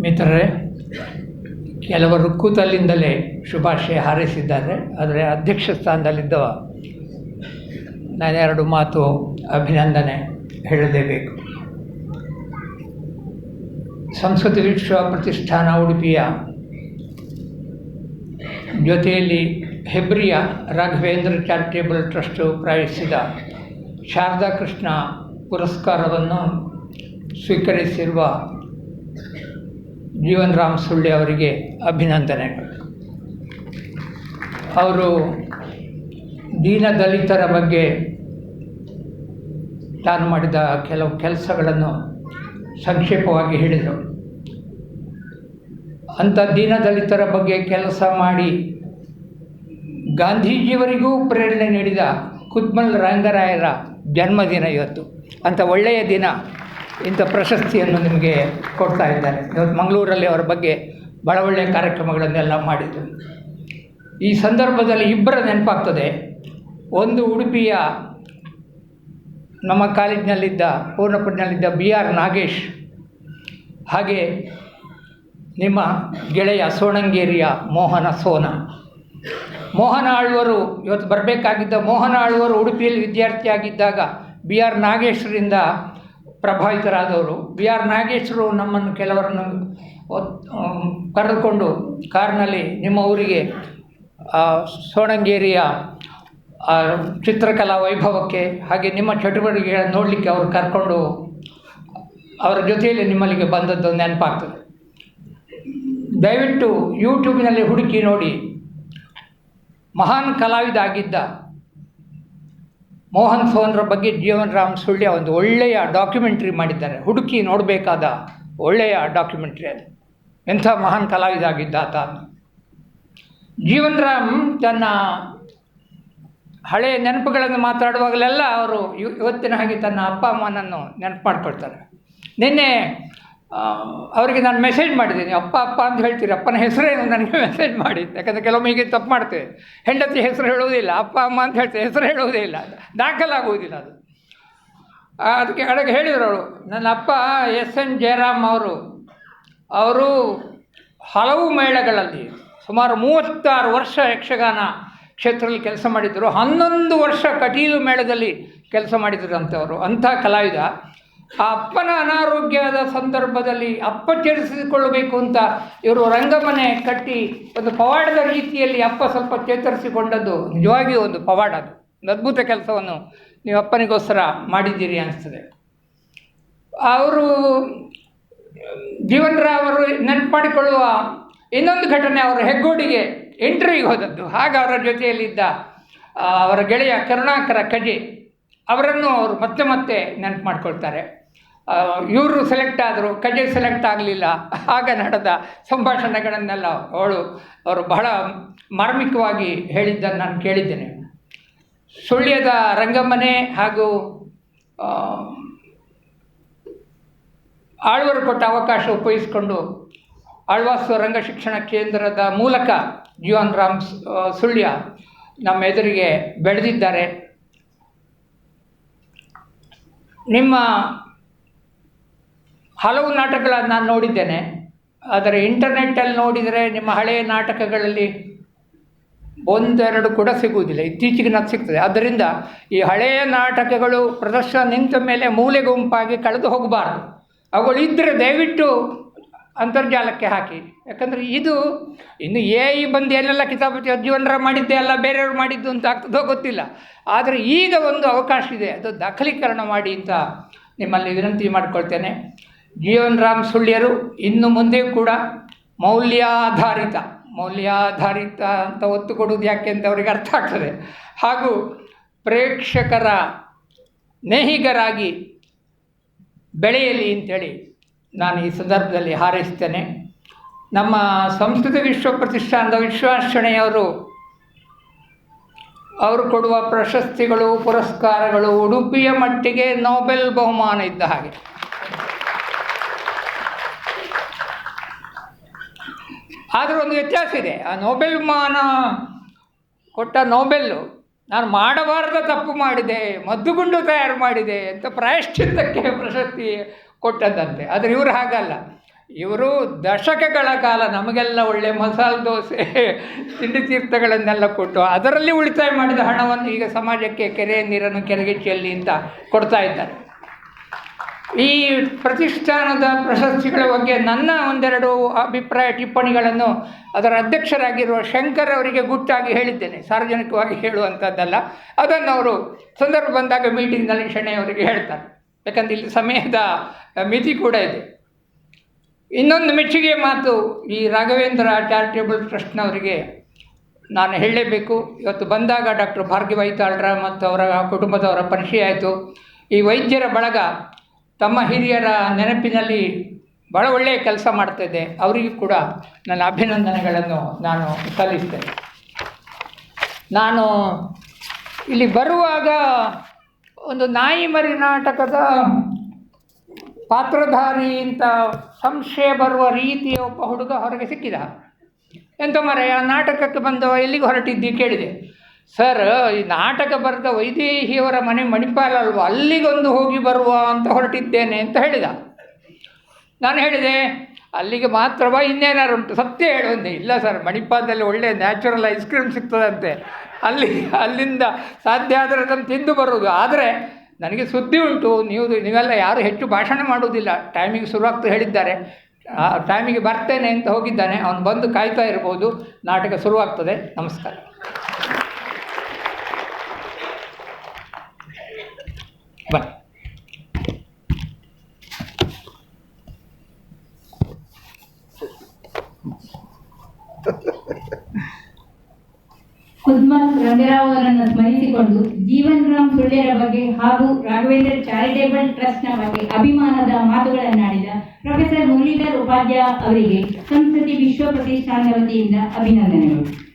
ಮಿತ್ರರೇ, ಕೆಲವರು ಕೂತಲ್ಲಿಂದಲೇ ಶುಭಾಶಯ ಹಾರೈಸಿದ್ದಾರೆ. ಆದರೆ ಅಧ್ಯಕ್ಷ ಸ್ಥಾನದಲ್ಲಿದ್ದವ, ನಾನೆರಡು ಮಾತು ಅಭಿನಂದನೆ ಹೇಳಲೇಬೇಕು. ಸಂಸ್ಕೃತಿ ವಿಶ್ವ ಪ್ರತಿಷ್ಠಾನ ಉಡುಪಿಯ ಜೊತೆಯಲ್ಲಿ ಹೆಬ್ರಿಯ ರಾಘವೇಂದ್ರ ಚಾರಿಟೇಬಲ್ ಟ್ರಸ್ಟು ಪ್ರಾಯಿಸಿದ ಶಾರದಾ ಕೃಷ್ಣ ಪುರಸ್ಕಾರವನ್ನು ಸ್ವೀಕರಿಸಿರುವ ಜೀವನ್ ರಾಮ್ ಸುಳ್ಳಿ ಅವರಿಗೆ ಅಭಿನಂದನೆಗಳು. ಅವರು ದೀನ ದಲಿತರ ಬಗ್ಗೆ ತಾನು ಮಾಡಿದ ಕೆಲವು ಕೆಲಸಗಳನ್ನು ಸಂಕ್ಷೇಪವಾಗಿ ಹೇಳಿದರು. ಅಂಥ ದೀನ ದಲಿತರ ಬಗ್ಗೆ ಕೆಲಸ ಮಾಡಿ ಗಾಂಧೀಜಿಯವರಿಗೂ ಪ್ರೇರಣೆ ನೀಡಿದ ಕುದ್ಮಲ್ ರಂಗರಾಯರ ಜನ್ಮದಿನ ಇವತ್ತು. ಅಂಥ ಒಳ್ಳೆಯ ದಿನ. ಇಂಥ ಪ್ರಶಸ್ತಿಯನ್ನು ನಿಮಗೆ ಕೊಡ್ತಾ ಇದ್ದಾರೆ. ಇವತ್ತು ಮಂಗಳೂರಲ್ಲಿ ಅವರ ಬಗ್ಗೆ ಭಾಳ ಒಳ್ಳೆಯ ಕಾರ್ಯಕ್ರಮಗಳನ್ನೆಲ್ಲ ಮಾಡಿದ್ದು ಈ ಸಂದರ್ಭದಲ್ಲಿ ಇಬ್ಬರ ನೆನಪಾಗ್ತದೆ. ಒಂದು ಉಡುಪಿಯ ನಮ್ಮ ಕಾಲೇಜಿನಲ್ಲಿದ್ದ, ಪೂರ್ಣಪುರಿನಲ್ಲಿದ್ದ ಬಿ ಆರ್ ನಾಗೇಶ್, ಹಾಗೆ ನಿಮ್ಮ ಗೆಳೆಯ ಸೋಣಂಗೇರಿಯ ಮೋಹನ ಸೋನ. ಮೋಹನ ಆಳ್ವರು, ಇವತ್ತು ಬರಬೇಕಾಗಿದ್ದ ಮೋಹನ ಆಳ್ವರು ಉಡುಪಿಯಲ್ಲಿ ವಿದ್ಯಾರ್ಥಿಯಾಗಿದ್ದಾಗ ಬಿ ಆರ್ ನಾಗೇಶ್ವರಿಂದ ಪ್ರಭಾವಿತರಾದವರು. ಬಿ ಆರ್ ನಾಗೇಶ್ವರು ನಮ್ಮನ್ನು ಕೆಲವರನ್ನು ಕರೆದುಕೊಂಡು ಕಾರ್ನಲ್ಲಿ ನಿಮ್ಮ ಊರಿಗೆ ಸೋಣಂಗೇರಿಯ ಚಿತ್ರಕಲಾ ವೈಭವಕ್ಕೆ ಹಾಗೆ ನಿಮ್ಮ ಚಟುವಟಿಕೆಗಳನ್ನು ನೋಡಲಿಕ್ಕೆ ಅವರು ಕರ್ಕೊಂಡು ಅವರ ಜೊತೆಯಲ್ಲಿ ನಿಮ್ಮಲ್ಲಿಗೆ ಬಂದದ್ದು ನೆನಪಾಗ್ತದೆ. ದಯವಿಟ್ಟು ಯೂಟ್ಯೂಬ್ನಲ್ಲಿ ಹುಡುಕಿ ನೋಡಿ. ಮಹಾನ್ ಕಲಾವಿದ ಆಗಿದ್ದ ಮೋಹನ್ ಸೋನ್ರ ಬಗ್ಗೆ ಜೀವನ್ ರಾಮ್ ಸುಳ್ಯ ಒಂದು ಒಳ್ಳೆಯ ಡಾಕ್ಯುಮೆಂಟ್ರಿ ಮಾಡಿದ್ದಾರೆ. ಹುಡುಕಿ ನೋಡಬೇಕಾದ ಒಳ್ಳೆಯ ಡಾಕ್ಯುಮೆಂಟ್ರಿ ಅದು. ಎಂಥ ಮಹಾನ್ ಕಲಾವಿದ ಆಗಿದ್ದ ಆತ ಜೀವನ್ ರಾಮ್ ತನ್ನ ಹಳೆಯ ನೆನಪುಗಳನ್ನು ಮಾತಾಡುವಾಗಲೆಲ್ಲ ಅವರು ಇವ್- ಇವತ್ತಿನ ಹಾಗೆ ತನ್ನ ಅಪ್ಪ, ಅಮ್ಮನನ್ನು ನೆನಪು ಮಾಡ್ಕೊಳ್ತಾರೆ. ನಿನ್ನೆ ಅವರಿಗೆ ನಾನು ಮೆಸೇಜ್ ಮಾಡಿದ್ದೀನಿ, ಅಪ್ಪ ಅಪ್ಪ ಅಂತ ಹೇಳ್ತೀರಿ, ಅಪ್ಪನ ಹೆಸರೇನು? ನನಗೆ ಮೆಸೇಜ್ ಮಾಡಿ. ಯಾಕಂದರೆ ಕೆಲವೊಮ್ಮೆ ಹೀಗೆ ತಪ್ಪು ಮಾಡ್ತೇವೆ. ಹೆಂಡತಿ ಹೆಸರು ಹೇಳುವುದಿಲ್ಲ, ಅಪ್ಪ, ಅಮ್ಮ ಅಂತ ಹೇಳ್ತೇವೆ, ಹೆಸರು ಹೇಳುವುದೇ ಇಲ್ಲ. ದಾಖಲಾಗುವುದಿಲ್ಲ ಅದು. ಅದಕ್ಕೆ ಅಡಗೆ ಹೇಳಿದರು ಅವಳು ನನ್ನ ಅಪ್ಪ ಎಸ್. ಎನ್. ಜಯರಾಮ್ ಅವರು ಅವರು ಹಲವು ಮೇಳಗಳಲ್ಲಿ ಸುಮಾರು ಮೂವತ್ತಾರು ವರ್ಷ ಯಕ್ಷಗಾನ ಕ್ಷೇತ್ರದಲ್ಲಿ ಕೆಲಸ ಮಾಡಿದ್ದರು. ಹನ್ನೊಂದು ವರ್ಷ ಕಟೀಲು ಮೇಳದಲ್ಲಿ ಕೆಲಸ ಮಾಡಿದ್ರು ಅಂಥವರು ಅಂಥ ಕಲಾವಿದ. ಆ ಅಪ್ಪನ ಅನಾರೋಗ್ಯದ ಸಂದರ್ಭದಲ್ಲಿ ಅಪ್ಪ ಚೇತರಿಸಿಕೊಳ್ಳಬೇಕು ಅಂತ ಇವರು ರಂಗಮನೆ ಕಟ್ಟಿ ಒಂದು ಪವಾಡದ ರೀತಿಯಲ್ಲಿ ಅಪ್ಪ ಸ್ವಲ್ಪ ಚೇತರಿಸಿಕೊಂಡದ್ದು ನಿಜವಾಗಿಯೂ ಒಂದು ಪವಾಡ ಅದು. ಒಂದು ಅದ್ಭುತ ಕೆಲಸವನ್ನು ನೀವು ಅಪ್ಪನಿಗೋಸ್ಕರ ಮಾಡಿದ್ದೀರಿ ಅನಿಸ್ತದೆ. ಅವರು ಜೀವನ್ ರಾವ್ ಅವರು ನೆನಪು ಮಾಡಿಕೊಳ್ಳುವ ಇನ್ನೊಂದು ಘಟನೆ, ಅವರು ಹೆಗ್ಗೋಡಿಗೆ ಇಂಟರ್ವ್ಯೂಗೆ ಹೋದದ್ದು. ಹಾಗೆ ಅವರ ಜೊತೆಯಲ್ಲಿದ್ದ ಅವರ ಗೆಳೆಯ ಕರುಣಾಕರ ಕಜೆ ಅವರನ್ನು ಅವರು ಮತ್ತೆ ಮತ್ತೆ ನೆನಪು ಮಾಡ್ಕೊಳ್ತಾರೆ. ಇವರು ಸೆಲೆಕ್ಟ್ ಆದರು ಕಜೆ ಸೆಲೆಕ್ಟ್ ಆಗಲಿಲ್ಲ. ಆಗ ನಡೆದ ಸಂಭಾಷಣೆಗಳನ್ನೆಲ್ಲ ಅವಳು, ಅವರು ಬಹಳ ಮಾರ್ಮಿಕವಾಗಿ ಹೇಳಿದ್ದನ್ನು ನಾನು ಕೇಳಿದ್ದೇನೆ. ಸುಳ್ಯದ ರಂಗಮನೆ ಹಾಗೂ ಆಳ್ವರು ಕೊಟ್ಟ ಅವಕಾಶ ಉಪಯೋಗಿಸಿಕೊಂಡು ಆಳ್ವಾಸು ರಂಗ ಶಿಕ್ಷಣ ಕೇಂದ್ರದ ಮೂಲಕ ಜೀವನ್ ರಾಮ್ ಸುಳ್ಯ ನಮ್ಮ ಎದುರಿಗೆ ಬೆಳೆದಿದ್ದಾರೆ. ನಿಮ್ಮ ಹಲವು ನಾಟಕಗಳನ್ನು ನಾನು ನೋಡಿದ್ದೇನೆ. ಆದರೆ ಇಂಟರ್ನೆಟ್ಟಲ್ಲಿ ನೋಡಿದರೆ ನಿಮ್ಮ ಹಳೆಯ ನಾಟಕಗಳಲ್ಲಿ ಒಂದೆರಡು ಕೂಡ ಸಿಗುವುದಿಲ್ಲ. ಇತ್ತೀಚೆಗೆ ನಾನು ಸಿಗ್ತದೆ. ಆದ್ದರಿಂದ ಈ ಹಳೆಯ ನಾಟಕಗಳು ಪ್ರದರ್ಶನ ನಿಂತ ಮೇಲೆ ಮೂಲೆ ಗುಂಪಾಗಿ ಕಳೆದು ಹೋಗಬಾರ್ದು. ಅವುಗಳು ಇದ್ದರೆ ದಯವಿಟ್ಟು ಅಂತರ್ಜಾಲಕ್ಕೆ ಹಾಕಿ. ಯಾಕಂದರೆ ಇದು ಇನ್ನು ಎ ಐ ಬಂದು ಏನೆಲ್ಲ ಕಿತಾಪತಿ ಜೀವನರ ಮಾಡಿದ್ದೆ ಎಲ್ಲ ಬೇರೆಯವರು ಮಾಡಿದ್ದು ಅಂತ ಆಗ್ತದೋ ಗೊತ್ತಿಲ್ಲ. ಆದರೆ ಈಗ ಒಂದು ಅವಕಾಶ ಇದೆ. ಅದು ದಾಖಲೀಕರಣ ಮಾಡಿ ಅಂತ ನಿಮ್ಮಲ್ಲಿ ವಿನಂತಿ ಮಾಡಿಕೊಳ್ತೇನೆ. ಜೀವನ್ ರಾಮ್ ಸುಳ್ಯರು ಇನ್ನು ಮುಂದೆ ಕೂಡ ಮೌಲ್ಯಾಧಾರಿತ ಮೌಲ್ಯಾಧಾರಿತ ಅಂತ ಒತ್ತು ಕೊಡುವುದು ಯಾಕೆ ಅಂತ ಅವರಿಗೆ ಅರ್ಥ ಆಗ್ತದೆ. ಹಾಗೂ ಪ್ರೇಕ್ಷಕರ ನೇಹಿಗರಾಗಿ ಬೆಳೆಯಲಿ ಅಂತೇಳಿ ನಾನು ಈ ಸಂದರ್ಭದಲ್ಲಿ ಹಾರೈಸ್ತೇನೆ. ನಮ್ಮ ಸಂಸ್ಕೃತ ವಿಶ್ವ ಪ್ರತಿಷ್ಠಾನದ ವಿಶ್ವಾಸಣೆಯವರು ಅವರು ಕೊಡುವ ಪ್ರಶಸ್ತಿಗಳು, ಪುರಸ್ಕಾರಗಳು ಉಡುಪಿಯ ಮಟ್ಟಿಗೆ ನೊಬೆಲ್ ಬಹುಮಾನ ಇದ್ದ ಹಾಗೆ. ಆದರೆ ಒಂದು ವ್ಯತ್ಯಾಸ ಇದೆ. ಆ ನೋಬೆಲ್ ಮಾನ ಕೊಟ್ಟ ನೋಬೆಲ್ಲು ನಾನು ಮಾಡಬಾರದ ತಪ್ಪು ಮಾಡಿದೆ, ಮದ್ದುಗುಂಡು ತಯಾರು ಮಾಡಿದೆ ಅಂತ ಪ್ರಾಯಶ್ಚಿತ್ತಕ್ಕೆ ಪ್ರಶಸ್ತಿ ಕೊಟ್ಟದ್ದಂತೆ ಆದರೆ ಇವರು ಹಾಗಲ್ಲ. ಇವರು ದಶಕಗಳ ಕಾಲ ನಮಗೆಲ್ಲ ಒಳ್ಳೆ ಮಸಾಲೆ ದೋಸೆ, ತಿಂಡಿ ತೀರ್ಥಗಳನ್ನೆಲ್ಲ ಕೊಟ್ಟು ಅದರಲ್ಲಿ ಉಳಿತಾಯ ಮಾಡಿದ ಹಣವನ್ನು ಈಗ ಸಮಾಜಕ್ಕೆ ಕೆರೆ ನೀರನ್ನು ಕೆರೆಗೆ ಚೆಲ್ಲಿ ಅಂತ ಕೊಡ್ತಾ ಇದ್ದಾರೆ. ಈ ಪ್ರತಿಷ್ಠಾನದ ಪ್ರಶಸ್ತಿಗಳ ಬಗ್ಗೆ ನನ್ನ ಒಂದೆರಡು ಅಭಿಪ್ರಾಯ ಟಿಪ್ಪಣಿಗಳನ್ನು ಅದರ ಅಧ್ಯಕ್ಷರಾಗಿರುವ ಶಂಕರ್ ಅವರಿಗೆ ಗುಟ್ಟಾಗಿ ಹೇಳಿದ್ದೇನೆ. ಸಾರ್ವಜನಿಕವಾಗಿ ಹೇಳುವಂಥದ್ದಲ್ಲ ಅದನ್ನು ಅವರು ಸಂದರ್ಭ ಬಂದಾಗ ಮೀಟಿಂಗ್ನಲ್ಲಿ ಶೆಣೆ ಅವರಿಗೆ ಹೇಳ್ತಾರೆ. ಯಾಕಂದರೆ ಇಲ್ಲಿ ಸಮಯದ ಮಿತಿ ಕೂಡ ಇದೆ. ಇನ್ನೊಂದು ಮೆಚ್ಚುಗೆ ಮಾತು ಈ ರಾಘವೇಂದ್ರ ಚಾರಿಟೇಬಲ್ ಟ್ರಸ್ಟ್ನವರಿಗೆ ನಾನು ಹೇಳಲೇಬೇಕು. ಇವತ್ತು ಬಂದಾಗ ಡಾಕ್ಟರ್ ಭಾರ್ಗಿವೈತಾಳ್ರ ಮತ್ತು ಅವರ ಕುಟುಂಬದವರ ಪರಿಚಯ ಆಯಿತು. ಈ ವೈದ್ಯರ ಬಳಗ ತಮ್ಮ ಹಿರಿಯರ ನೆನಪಿನಲ್ಲಿ ಭಾಳ ಒಳ್ಳೆಯ ಕೆಲಸ ಮಾಡ್ತಾಯಿದೆ ಅವರಿಗೂ ಕೂಡ ನನ್ನ ಅಭಿನಂದನೆಗಳನ್ನು ನಾನು ಸಲ್ಲಿಸ್ತೇನೆ. ನಾನು ಇಲ್ಲಿ ಬರುವಾಗ ಒಂದು ನಾಯಿ ಮರಿ ನಾಟಕದ ಪಾತ್ರಧಾರಿ ಅಂತ ಸಂಶಯ ಬರುವ ರೀತಿಯ ಒಬ್ಬ ಹುಡುಗ ಹೊರಗೆ ಸಿಕ್ಕಿದ. ಎಂತ ಮರ ನಾಟಕಕ್ಕೆ ಬಂದವ ಎಲ್ಲಿಗೆ ಹೊರಟಿದ್ದಿ ಕೇಳಿದೆ. ಸರ್, ಈ ನಾಟಕ ಬರೆದ ವೈದೇಹಿಯವರ ಮನೆ ಮಣಿಪಾಲ ಅಲ್ವಾ ಅಲ್ಲಿಗೊಂದು ಹೋಗಿ ಬರುವ ಅಂತ ಹೊರಟಿದ್ದೇನೆ ಅಂತ ಹೇಳಿದ. ನಾನು ಹೇಳಿದೆ, ಅಲ್ಲಿಗೆ ಮಾತ್ರವಾ ಇನ್ನೇನಾದ್ರು ಉಂಟು? ಸತ್ಯ ಹೇಳುವಂತೆ. ಇಲ್ಲ ಸರ್, ಮಣಿಪಾಲದಲ್ಲಿ ಒಳ್ಳೆಯ ನ್ಯಾಚುರಲ್ ಐಸ್ ಕ್ರೀಮ್ ಸಿಗ್ತದಂತೆ. ಅಲ್ಲಿ, ಅಲ್ಲಿಂದ ಸಾಧ್ಯ ಆದರೆ ಅದನ್ನು ತಿಂದು ಬರುವುದು. ಆದರೆ ನನಗೆ ಸುದ್ದಿ ಉಂಟು. ನೀವು, ನೀವೆಲ್ಲ ಯಾರು ಹೆಚ್ಚು ಭಾಷಣ ಮಾಡುವುದಿಲ್ಲ. ಟೈಮಿಗೆ ಶುರುವಾಗ್ತಾ ಹೇಳಿದ್ದಾರೆ. ಟೈಮಿಗೆ ಬರ್ತೇನೆ ಅಂತ ಹೋಗಿದ್ದಾನೆ. ಅವನು ಬಂದು ಕಾಯ್ತಾ ಇರ್ಬೋದು. ನಾಟಕ ಶುರುವಾಗ್ತದೆ. ನಮಸ್ಕಾರ. ಬನ್ನಿ ರಂಗರಾವ್ ಅವರನ್ನು ಸ್ಮರಿಸಿಕೊಂಡು ಜೀವನ್ ರಾಮ್ ಸುಳ್ಳ್ಯರ ಬಗ್ಗೆ ಹಾಗೂ ರಾಘವೇಂದ್ರ ಚಾರಿಟೇಬಲ್ ಟ್ರಸ್ಟ್ನ ಬಗ್ಗೆ ಅಭಿಮಾನದ ಮಾತುಗಳನ್ನಾಡಿದ ಪ್ರೊಫೆಸರ್ ಮುರಳೀಧರ್ ಉಪಾಧ್ಯಾಯ ಅವರಿಗೆ ಸಂಸ್ಕೃತಿ ವಿಶ್ವ ಪ್ರತಿಷ್ಠಾನದ ವತಿಯಿಂದ ಅಭಿನಂದನೆಗಳು.